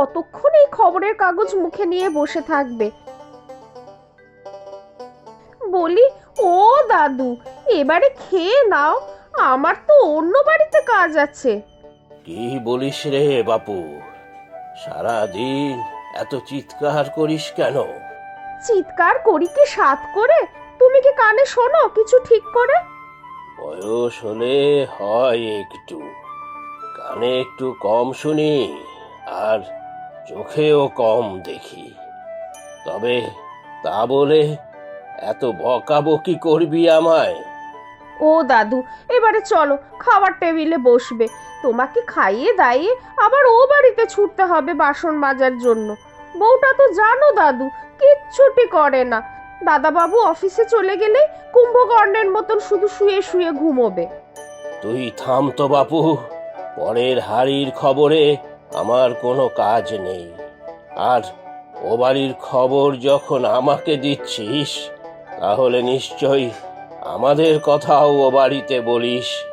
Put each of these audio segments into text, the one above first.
কতক্ষণ এই খবরের কাগজ মুখে নিয়ে বসে থাকবে। বলি ও দাদু এবারে খেয়ে নাও আমার তো অন্য বাড়িতে কাজ আছে। কি বলিস রে বাপু? সারাদিন এত চিৎকার করিস কেন? চিৎকার করি কি সাত করে? তুমি কি কানে শোনো কিছু ঠিক করে? বয়স হলে হয় একটু কানে একটু কম শুনি আর চোখেও কম দেখি। তবে তা বলে এত বকাবকি করবি আমায়? ও দাদু এবারে চলো খাবার টেবিলে বসবে। তোমাকে খাইয়ে দাইয়ে আবার ও বাড়িতে ছুটতে হবে বাসন মাজার জন্য। বউটা তো জানো দাদু কিচ্ছুটি করে না। দাদাবাবু অফিসে চলে গেলেই কুম্ভকর্ণের মতন শুধু শুয়ে শুয়ে ঘুমোবে। তুই থাম তো বাপু পরের হাড়ির খবরে আমার কোনো কাজ নেই। আর ও বাড়ির খবর যখন আমাকে দিচ্ছিস তাহলে নিশ্চয়ই আমাদের কথাও ও বাড়িতে বলিস।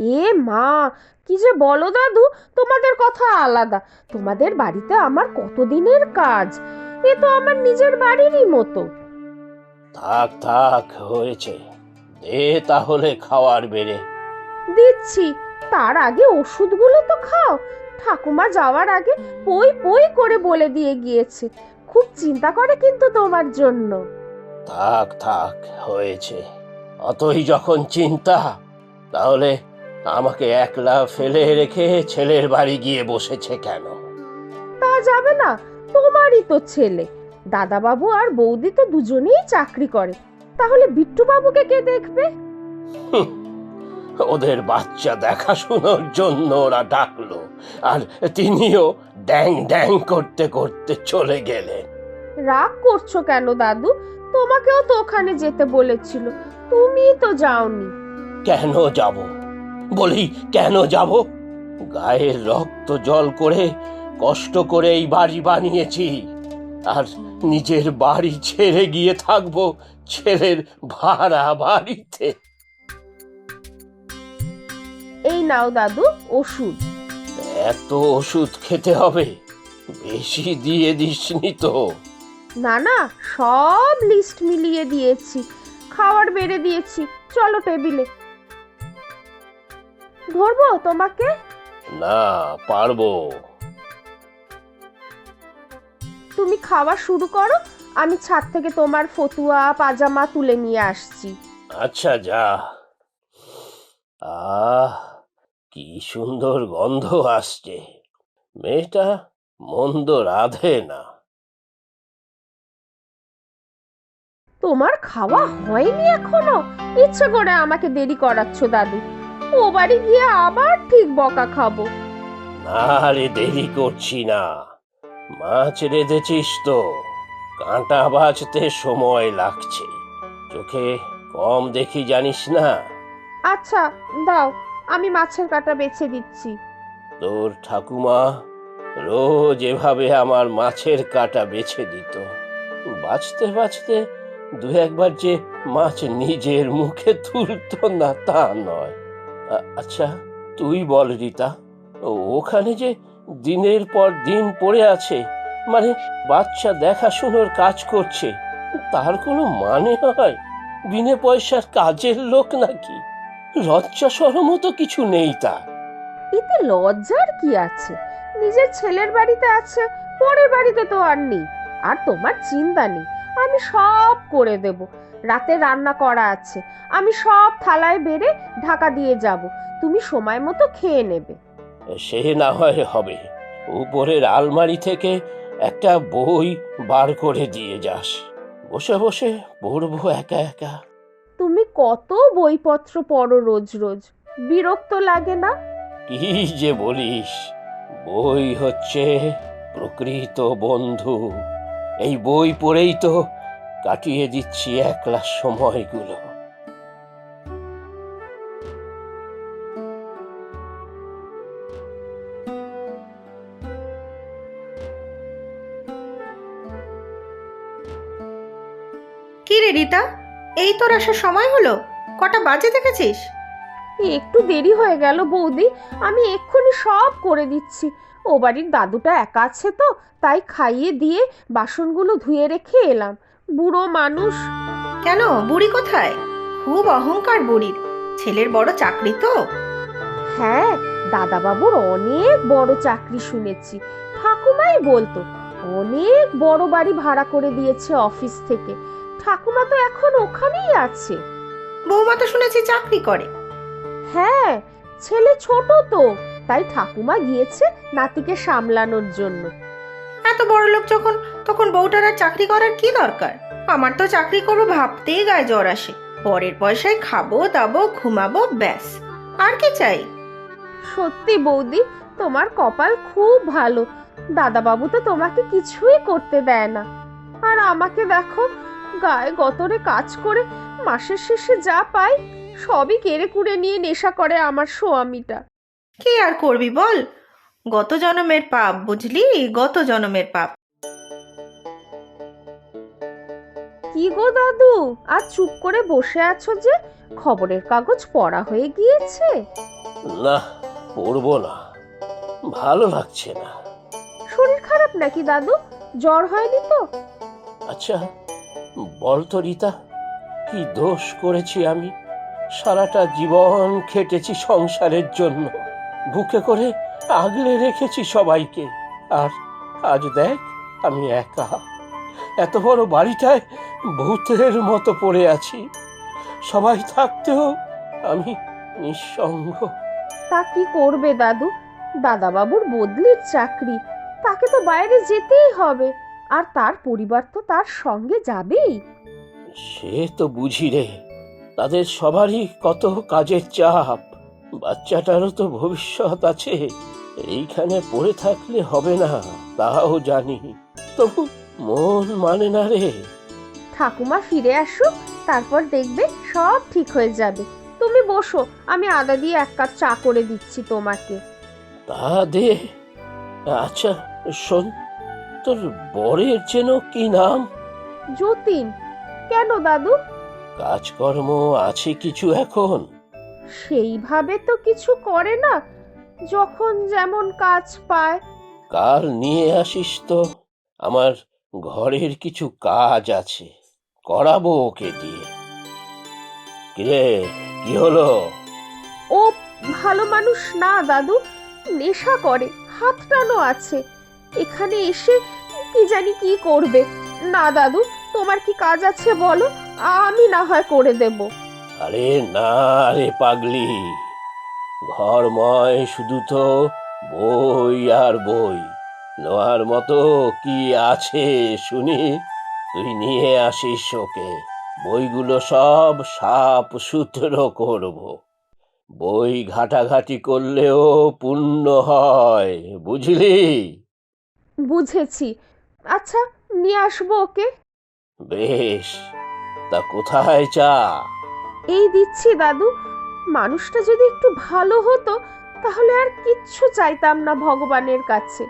এ মা কি যে বলো দাদু তোমাদের কথা আলাদা। তোমাদের বাড়িতে আমার কতদিনের কাজ? এ তো আমার নিজের বাড়িরই মতো। থাক থাক হয়েছে। দে তাহলে খাওয়ার বেড়ে। দিচ্ছি। তার আগে ওষুধগুলো তো খাও। ঠাকুমা যাওয়ার আগে পই পই করে বলে দিয়ে গিয়েছে। খুব চিন্তা করে কিন্তু তোমার জন্য। থাক থাক হয়েছে। অতই যখন চিন্তা তাহলে আমাকে একলা ফেলে রেখে ছেলের বাড়ি গিয়ে বসেছে কেন? তা যাবে না তোমারই তো ছেলে। দাদাবাবু আর বৌদি তো দুজনেই চাকরি করে। তাহলে বিট্টু বাবুকে কে দেখবে? ওদের বাচ্চা দেখাশোনার জন্য ওরা ডাকলো আর তিনিও ড্যাং ড্যাং করতে করতে চলে গেলেন। রাগ করছ কেন দাদু? তোমাকেও তো ওখানে যেতে বলেছিল তুমি তো যাওনি। কেন যাব? বলি কেন যাব? গায়ের রক্ত জল করে কষ্ট করে এই বাড়ি বানিয়েছি আর নিজের বাড়ি ছেড়ে গিয়ে থাকব ছেলের ভাড়া বাড়িতে। নাও দাদু ওষুধ। এত ওষুধ খেতে হবে বেশি দিয়ে দিসনি তো। না না সব লিস্ট মিলিয়ে দিয়েছি খাবার বেড়ে দিয়েছি চলো টেবিলে। ধরবো তোমাকে? না পারব। তুমি খাওয়া শুরু করো আমি ছাদ থেকে তোমার ফতুয়া পাজামা তুলে নিয়ে আসছি। আচ্ছা যা। আহ কি সুন্দর গন্ধ আসছে। মেয়েটা মন্দ রাধে না। তোমার খাওয়া হয়নি এখনও? ইচ্ছে করে আমাকে দেরি করাচ্ছ দাদু। ও বাড়ি গিয়ে আবার ঠিক বকা খাব। না রে দেরি করছি না। মাছ রেঁধেছিস তো। কাঁটা বাঁচতে সময় লাগছে। চোখে কম দেখি জানিস না। আচ্ছা দাও। আমি মাছের কাটা বেছে দিচ্ছি। তোর ঠাকুমা রোজ এভাবে আমার মাছের কাটা বেছে দিত। বাঁচতে বাঁচতে দু একবার যে মাছ নিজের মুখে তুলতো না তা নয়। আচ্ছা তুই বল রীতা, ওখানে যে দিনের পর দিন পড়ে আছে মানে বাচ্চা দেখাশুনোর কাজ করছে, তার কোনো মানে হয়? বিনে পয়সার কাজের লোক নাকি? লজ্জা সরমও তো কিছু নেই তার এতে লজ্জার কি আছে? নিজের ছেলের বাড়িতে আছে পরের বাড়িতে তো আর নেই। আর তোমার চিন্তা নেই আমি সব করে দেব। রাতে রান্না করা আছে আমি সব থালায় বেড়ে ঢাকা দিয়ে যাব। তুমি সময় মতো খেয়ে নেবে। সে না হয় হবে। উপরের আলমারি থেকে একটা বই বার করে দিয়ে যাস। বসে বসে পড়ব একা একা। তুমি কত বইপত্র পড়ো রোজ রোজ? বিরক্ত লাগে না? কি যে বলিস? বই হচ্ছে প্রকৃত বন্ধু। এই বই পড়েই তো কাটিয়ে দিচ্ছি একলা সময়গুলো। কি রে রিতা? এই তোর আসার সময় হলো? কটা বাজে দেখেছিস? একটু দেরি হয়ে গেল বৌদি আমি এক্ষুনি সব করে দিচ্ছি। ও বাড়ির দাদুটা একা আছে তো তাই খাইয়ে দিয়ে বাসনগুলো ধুয়ে রেখে এলাম। বুড়ো মানুষ। কেন? বুড়ি কোথায়? খুব অহংকার বুড়ির। ছেলের বড় চাকরি তো। হ্যাঁ দাদাবাবুর অনেক বড় চাকরি শুনেছি। ঠাকুমাই বলতো অনেক বড় বাড়ি ভাড়া করে দিয়েছে অফিস থেকে। ঠাকুমা তো এখন ওখানেই আছে। বৌমা তো শুনেছি চাকরি করে। হ্যাঁ ছেলে ছোট তো তাই ঠাকুমা গিয়েছে নাতিকে সামলানোর জন্য। এত বড় লোক যখন তখন বউটার আর চাকরি করার কি দরকার? আমার তো চাকরি করব ভাবতেই গায়ে জ্বর আসে। পরের পয়সায় খাব দাবো ঘুমাবো ব্যাস। আর কি চাই? সত্যি বৌদি তোমার কপাল খুব ভালো। দাদাবাবু তো তোমাকে কিছুই করতে দেয় না। আর আমাকে দেখো গায়ে গতরে কাজ করে মাসের শেষে যা পাই সবই কেড়ে কুড়ে নিয়ে নেশা করে আমার স্বামীটা কি আর করবি বল? গত জন্মের পাপ বুঝলি? গত জন্মের পাপ। কি গো দাদু? আজ চুপ করে বসে আছো যে? খবরের কাগজ পড়া হয়ে গিয়েছে। না পড়ব না। ভালো লাগছে না। শরীর খারাপ নাকি দাদু? জ্বর হয়নি তো? আচ্ছা বল তো রীতা, কি দোষ করেছি আমি? সারাটা জীবন খেটেছি সংসারের জন্য। বুকে করে আগলে রেখেছি সবাইকে। আর আজ দেখ, আমি একা। এত বড় বাড়িটায় ভূতের মতো পড়ে আছি। সবাই থাকতেও আমি নিঃসঙ্গ। তা কি করবে দাদু? দাদাবাবুর বদলির চাকরি, তাকে তো বাইরে যেতেই হবে। আর তার পরিবার তো তার সঙ্গে যাবেই। সে তো বুঝি রে তাদের সবারই কত কাজের চাপ বাচ্চাটারও তো ভবিষ্যৎ আছে এইখানে পড়ে থাকলে হবে না তাও জানি তবু মন মানে না রে। ঠাকুমা ফিরে আসুক তারপর দেখবে সব ঠিক হয়ে যাবে। তুমি বসো আমি আদা দিয়ে এক কাপ চা করে দিচ্ছি তোমাকে। তা দে আচ্ছা শোন। তোর বরের যেন কি নাম? যতীন। কেন দাদু? কাজকর্ম আছে কিছু এখন? সেইভাবে তো কিছু করে না যখন যেমন কাজ পায়। কার নিয়ে আসিস তো? আমার ঘরের কিছু কাজ আছে করাবো ওকে দিয়ে। কিরে কি হলো? ও ভালো মানুষ না দাদু নেশা করে হাত টানো আছে। এখানে এসে কি জানি কি করবে? না দাদু, তোমার কি কাজ আছে বলো? আমি না হয় করে দেব। আরে না রে পাগলি। ঘরময় শুধু তো বই আর বই। নেওয়ার মতো কি আছে শুনি? তুই নিয়ে আসিস ওকে। বইগুলো সব সাপ সূত্র করব। বই ঘাটাঘাটি করলেও পুণ্য হয়, বুঝলি? বুঝেছি। আচ্ছা নিয়ে আসব ওকে? বেশ তা কোথায় চা এই দিচ্ছি দাদু। মানুষটা যদি একটু ভালো হতো তাহলে আর কিচ্ছু চাইতাম না ভগবানের কাছে।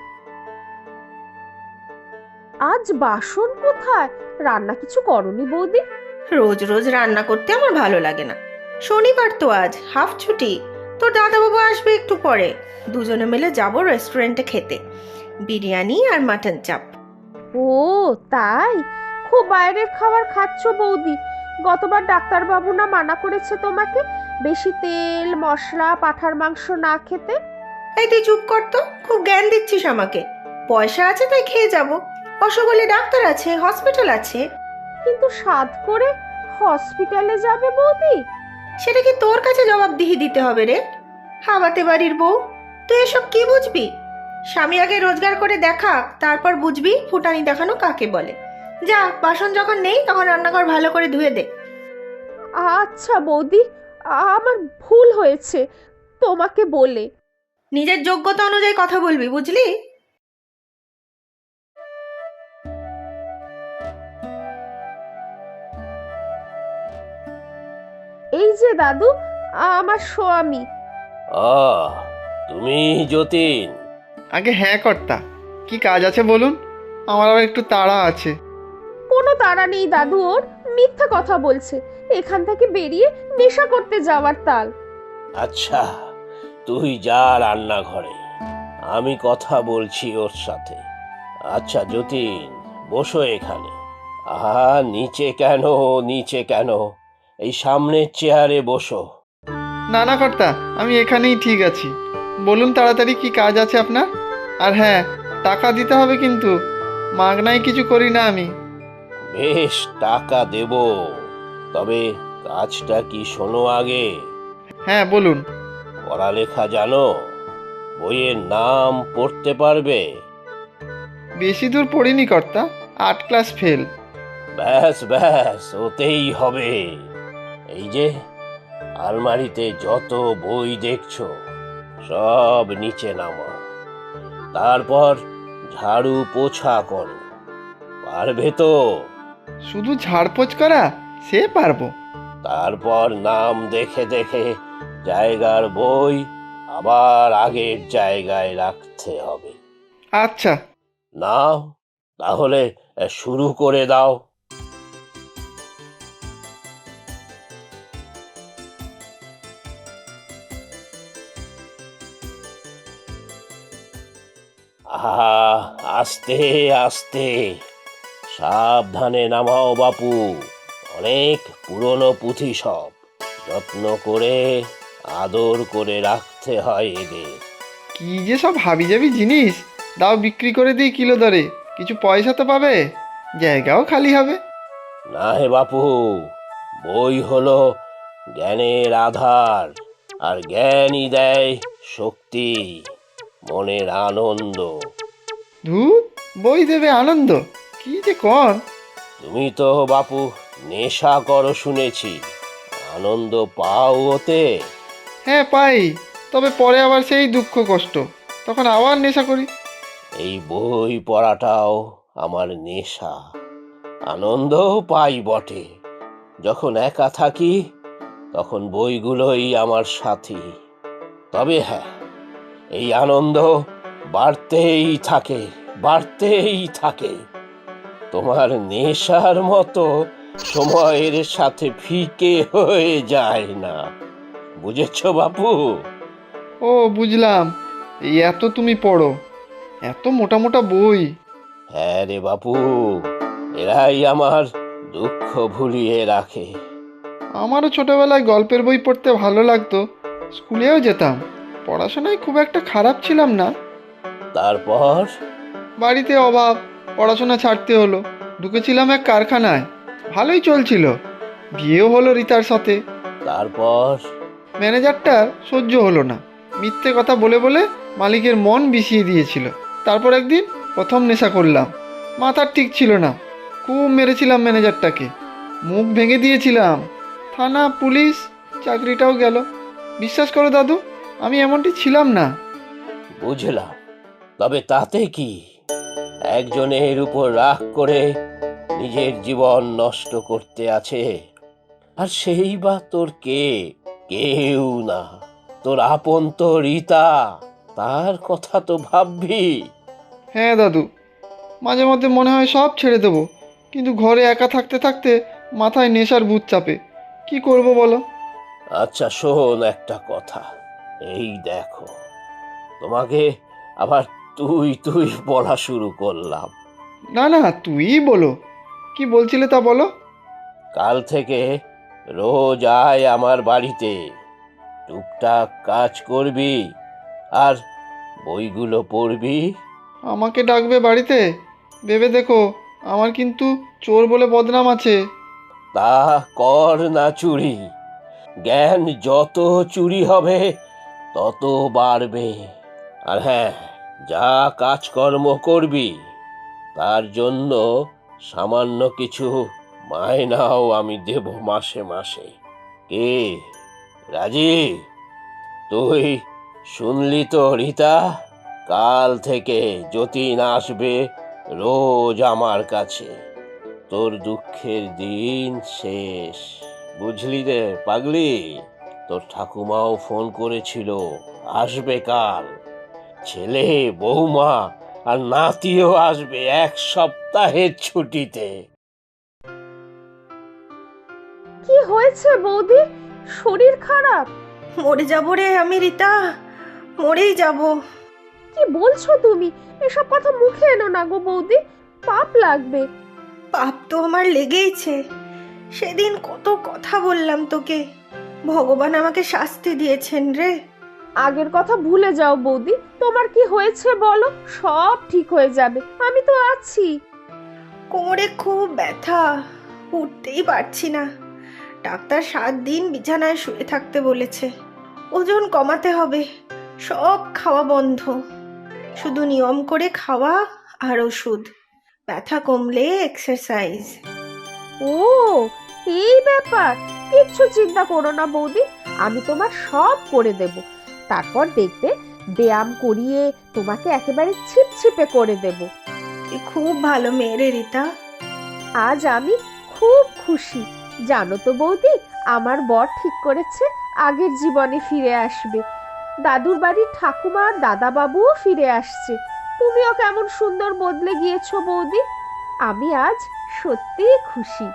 আজ বাসন কোথায়? রান্না কিছু করনি বৌদি? রোজ রোজ রান্না করতে আমার ভালো লাগে না। শনিবার তো আজ হাফ ছুটি। তোর দাদাবাবু আসবে একটু পরে। দুজনে মিলে যাব রেস্টুরেন্টে খেতে। বিরিয়ানি আর মাটন চাপ। ও তাই? খুব বাইরের খাবার খাচ্ছ বৌদি। গতবার ডাক্তারবাবু না মানা করেছে তোমাকে বেশি তেল মশলা পাঠার মাংস না খেতে? এই তুই চুপ কর তো খুব জ্ঞান দিচ্ছিস আমাকে। পয়সা আছে তাই খেয়ে যাব। হলে ডাক্তার আছে হসপিটাল আছে। কিন্তু সাধ করে হসপিটালে যাবে বৌদি? সেটা কি তোর কাছে জবাবদিহি দিতে হবে রে? হাওয়াতে বাড়ির বউ তুই এসব কি বুঝবি? স্বামী আগে রোজগার করে দেখা তারপর বুঝবি ফুটানি দেখানো কাকে বলে। যা বাসন যখন নেই তখন রান্নাঘর ভালো করে ধুয়ে দে। আচ্ছা বৌদি আমার ভুল হয়েছে তোমাকে বলে। নিজের যোগ্যতা অনুযায়ী কথা বলবি বুঝলি? এই যে দাদু আমার স্বামী। আ তুমি যতীন। আগে হ্যাঁ কর্তা। কি কাজ আছে বলুন? আমার আবার একটু তাড়া আছে। কোনো তাড়া নেই দাদু ওর। মিথ্যা কথা বলছে। এখান থেকে বেরিয়ে নেশা করতে যাওয়ার তাল। আচ্ছা তুই যা রান্নাঘরে। আমি কথা বলছি ওর সাথে। আচ্ছা যতীন বসো এখানে। আহা নিচে কেন নিচে কেন? এই সামনের চেয়ারে বসো। না না কর্তা আমি এখানেই ঠিক আছি। বলুন তাড়াতাড়ি কি কাজ আছে আপনার? আর হ্যাঁ টাকা দিতে হবে কিন্তু। মাগনায় কিছু করি না আমি। বেশ টাকা দেব। তবে কাজটা কি শোনো আগে। হ্যাঁ বলুন। পড়ালেখা জানো? বইয়ের নাম পড়তে পারবে? বেশি দূর পড়িনি কর্তা আট ক্লাস ফেল। ব্যাস ব্যাস ওতেই হবে। এই যে আলমারিতে যত বই দেখছ সব নিচে নামাও। তারপর ঝাড়ু পোছা করো। পারবে তো? শুধু ঝাড়পোছ করা সে পারব। তারপর নাম দেখে দেখে জায়গার বই আবার আগের জায়গায় রাখতে হবে। আচ্ছা। নাও তাহলে শুরু করে দাও। আহা আস্তে আস্তে। সাবধানে নামাও বাপু। অনেক পুরনো পুঁথি সব। যত্ন করে আদর করে রাখতে হয় এদের। কি যে সব হাবিজাবি জিনিস। দাও বিক্রি করে দিই কিলো দরে। কিছু পয়সা তো পাবে। জায়গাও খালি হবে। না হে বাপু বই হলো জ্ঞানের আধার আর জ্ঞানই দেয় শক্তি। মনের আনন্দ। ধূপ বই দেবে আনন্দ? কি যে কর। তুমি তো বাপু নেশা করো শুনেছি। আনন্দ পাও ওতে। হ্যাঁ পাই। তবে পরে আবার সেই দুঃখ কষ্ট। তখন আবার নেশা করি। এই বই পড়াটাও আমার নেশা। আনন্দ পাই বটে। যখন একা থাকি তখন বইগুলোই আমার সাথী। তবে হ্যাঁ এই আনন্দ বাড়তেই থাকে বাড়তেই থাকে। তোমার নেশার মতো সময়ের সাথে ফিকে হয়ে যায় না। বুঝেছ বাপু? ও বুঝলাম। এই এত তুমি পড়ো এত মোটা মোটা বই। হ্যাঁ রে বাপু এরাই আমার দুঃখ ভুলিয়ে রাখে। আমারও ছোটবেলায় গল্পের বই পড়তে ভালো লাগতো স্কুলেও যেতাম। পড়াশোনায় খুব একটা খারাপ ছিলাম না। তারপর? বাড়িতে অভাব পড়াশোনা ছাড়তে হলো ঢুকেছিলাম এক কারখানায় ভালোই চলছিল বিয়েও হলো রিতার সাথে। তারপর? ম্যানেজারটার সহ্য হলো না মিথ্যে কথা বলে বলে মালিকের মন বিষিয়ে দিয়েছিল। তারপর একদিন প্রথম নেশা করলাম মাথার ঠিক ছিল না খুব মেরেছিলাম ম্যানেজারটাকে মুখ ভেঙে দিয়েছিলাম থানা পুলিশ চাকরিটাও গেল। বিশ্বাস করো দাদু আমি এমনটি ছিলাম না। বুঝলাম। তবে তাতে কি? একজনের উপর রাগ করে নিজের জীবন নষ্ট করতে আছে। আর সেই বা তোর কে? কেউ না। তোর আপন তো রীতা। তার কথা তো ভাববি। হ্যাঁ দাদু মাঝে মধ্যে মনে হয় সব ছেড়ে দেবো। কিন্তু ঘরে একা থাকতে থাকতে মাথায় নেশার ভূত চাপে। কি করব বলো? আচ্ছা শোন একটা কথা। এই দেখো তোমাকে আবার তুই তুই বলা শুরু করলাম। না না তুই বলো। কি বলছিলে তা বলো? কাল থেকে রোজ আয় আমার বাড়িতে। টুকটাক কাজ করবি আর বইগুলো পড়বি। আমাকে ডাকবে বাড়িতে? ভেবে দেখো আমার কিন্তু চোর বলে বদনাম আছে। তা কর না চুরি। জ্ঞান যত চুরি হবে তত বাড়বে। আর হ্যাঁ যা কাজকর্ম করবি, তার জন্য সামান্য কিছু মায়নাও আমি দেব মাসে মাসে। কে? রাজি? তুই শুনলি তো রীতা? কাল থেকে যতীন আসবে রোজ আমার কাছে। তোর দুঃখের দিন শেষ। বুঝলি রে পাগলি? তোর ঠাকুমাও ফোন করেছিল আসবে কাল। ছেলে বৌমা আর নাতিও আসবে এক সপ্তাহের ছুটিতে। কি হয়েছে বৌদি? শরীর খারাপ? মরে যাব রে আমি রিতা। মরেই যাব। কি বলছো তুমি? এসব কথা মুখে এনো না গো বৌদি। পাপ লাগবে। পাপ তো আমার লেগেইছে। সেদিন কত কথা বললাম তোকে। ভগবান আমাকে শাস্তি দিয়েছেন রে। আগের কথা ভুলে যাও বৌদি তোমার কি হয়েছে বলো? সব ঠিক হয়ে যাবে আমি তো আছি। কোমরে খুব ব্যথা উঠতেই পারছি না। ডাক্তার সাত দিন বিছানায় শুয়ে থাকতে বলেছে। ওজন কমাতে হবে সব খাওয়া বন্ধ। শুধু নিয়ম করে খাওয়া আর ওষুধ। ব্যথা কমলে এক্সারসাইজ ও এই ব্যাপার? কিচ্ছু চিন্তা করো না বৌদি আমি তোমার সব করে দেব। তারপর দেখবে ব্যায়াম করিয়ে তোমাকে একেবারে ছিপছিপে করে দেব। তুই খুব ভালো মেয়ে রে রীতা। আজ আমি খুব খুশি। জানো তো বৌদি আমার বর ঠিক করেছে আগের জীবনে ফিরে আসবে। দাদুর বাড়ির ঠাকুমা দাদাবাবুও ফিরে আসছে। তুমিও কেমন সুন্দর বদলে গিয়েছো বৌদি। আমি আজ সত্যিই খুশি।